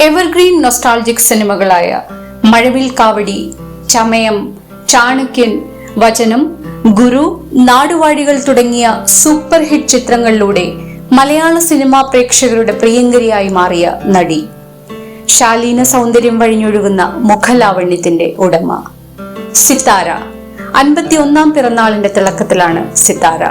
Evergreen nostalgic സിനിമകളായ മഴവിൽ കാവടി ചമയം ചാണക്യൻ വചനം ഗുരു നാടുവാഴികൾ തുടങ്ങിയ super hit ചിത്രങ്ങളിലൂടെ മലയാള സിനിമാ പ്രേക്ഷകരുടെ പ്രിയങ്കരിയായി മാറിയ നടി. ശാലീന സൗന്ദര്യം വഴിഞ്ഞൊഴുകുന്ന മുഖലാവണ്യത്തിന്റെ ഉടമ. സിത്താര അൻപത്തിയൊന്നാം പിറന്നാളിന്റെ തിളക്കത്തിലാണ് സിത്താര.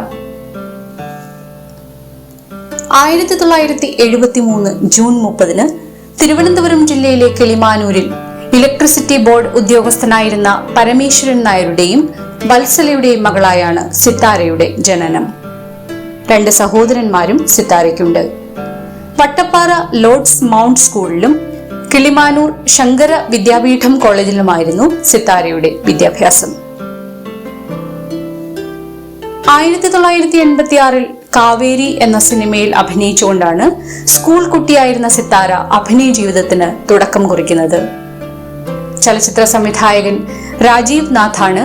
ആയിരത്തി തൊള്ളായിരത്തി എഴുപത്തി മൂന്ന് ജൂൺ മുപ്പതിന് തിരുവനന്തപുരം ജില്ലയിലെ കിളിമാനൂരിൽ ഇലക്ട്രിസിറ്റി ബോർഡ് ഉദ്യോഗസ്ഥനായിരുന്ന പരമേശ്വരൻ നായരുടെയും വത്സലയുടെയും മകളായാണ് സിത്താരയുടെ ജനനം. രണ്ട് സഹോദരന്മാരും സിത്താരയ്ക്കുണ്ട്. വട്ടപ്പാറ ലോർഡ്സ് മൗണ്ട് സ്കൂളിലും കിളിമാനൂർ ശങ്കര വിദ്യാപീഠം കോളേജിലുമായിരുന്നു സിത്താരയുടെ വിദ്യാഭ്യാസം. ആയിരത്തി തൊള്ളായിരത്തി എൺപത്തി ആറിൽ കാവേരി എന്ന സിനിമയിൽ അഭിനയിച്ചുകൊണ്ടാണ് സ്കൂൾ കുട്ടിയായിരുന്ന സിത്താര അഭിനയ ജീവിതത്തിന് തുടക്കം കുറിക്കുന്നത്. ചലച്ചിത്ര സംവിധായകൻ രാജീവ് നാഥാണ്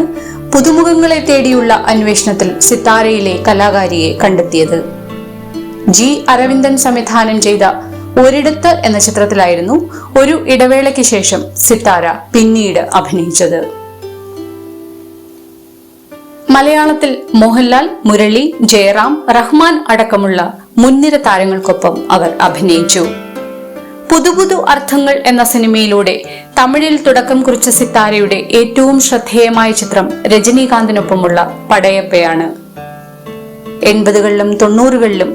പുതുമുഖങ്ങളെ തേടിയുള്ള അന്വേഷണത്തിൽ സിത്താരയിലെ കലാകാരിയെ കണ്ടെത്തിയത്. ജി അരവിന്ദൻ സംവിധാനം ചെയ്ത ഒരിടത്ത് എന്ന ചിത്രത്തിലായിരുന്നു ഒരു ഇടവേളയ്ക്ക് ശേഷം സിത്താര പിന്നീട് അഭിനയിച്ചത്. മലയാളത്തിൽ മോഹൻലാൽ മുരളി ജയറാം റഹ്മാൻ അടക്കമുള്ള മുൻനിര താരങ്ങൾക്കൊപ്പം അവർ അഭിനയിച്ചു. പുതുപുതു അർത്ഥങ്ങൾ എന്ന സിനിമയിലൂടെ തമിഴിൽ തുടക്കം കുറിച്ച സിത്താരയുടെ ഏറ്റവും ശ്രദ്ധേയമായ ചിത്രം രജനീകാന്തിനൊപ്പമുള്ള പടയപ്പയാണ്. എൺപതുകളിലും തൊണ്ണൂറുകളിലും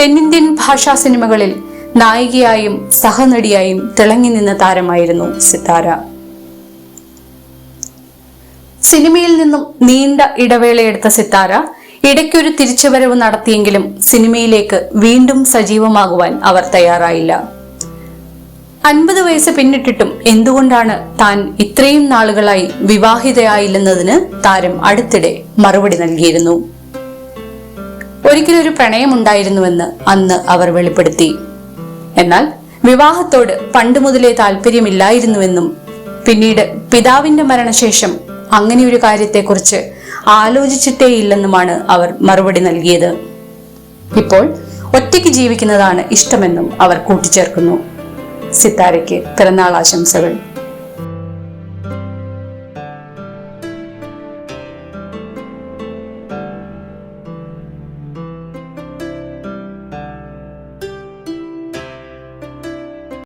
തെന്നിന്ത്യൻ ഭാഷാ സിനിമകളിൽ നായികയായും സഹനടിയായും തിളങ്ങി നിന്ന താരമായിരുന്നു സിത്താര. സിനിമയിൽ നിന്നും നീണ്ട ഇടവേളയെടുത്ത സിത്താര ഇടയ്ക്കൊരു തിരിച്ചുവരവ് നടത്തിയെങ്കിലും സിനിമയിലേക്ക് വീണ്ടും സജീവമാകുവാൻ അവർ തയ്യാറായില്ല. അൻപത് വയസ്സ് പിന്നിട്ടിട്ടും എന്തുകൊണ്ടാണ് താൻ ഇത്രയും നാളുകളായി വിവാഹിതയായില്ലെന്നതിന് താരം അടുത്തിടെ മറുപടി നൽകിയിരുന്നു. ഒരിക്കലൊരു പ്രണയമുണ്ടായിരുന്നുവെന്ന് അന്ന് അവർ വെളിപ്പെടുത്തി. എന്നാൽ വിവാഹത്തോട് പണ്ട് മുതലേ താല്പര്യമില്ലായിരുന്നുവെന്നും പിന്നീട് പിതാവിന്റെ മരണശേഷം അങ്ങനെ ഒരു കാര്യത്തെക്കുറിച്ച് ആലോചിച്ചിട്ടേയില്ലെന്നുമാണ് അവർ മറുപടി നൽകിയത്. ഇപ്പോൾ ഒറ്റയ്ക്ക് ജീവിക്കുന്നതാണ് ഇഷ്ടമെന്നും അവർ കൂട്ടിച്ചേർക്കുന്നു. സിത്താരയ്ക്ക് പിറന്നാൾ ആശംസകൾ.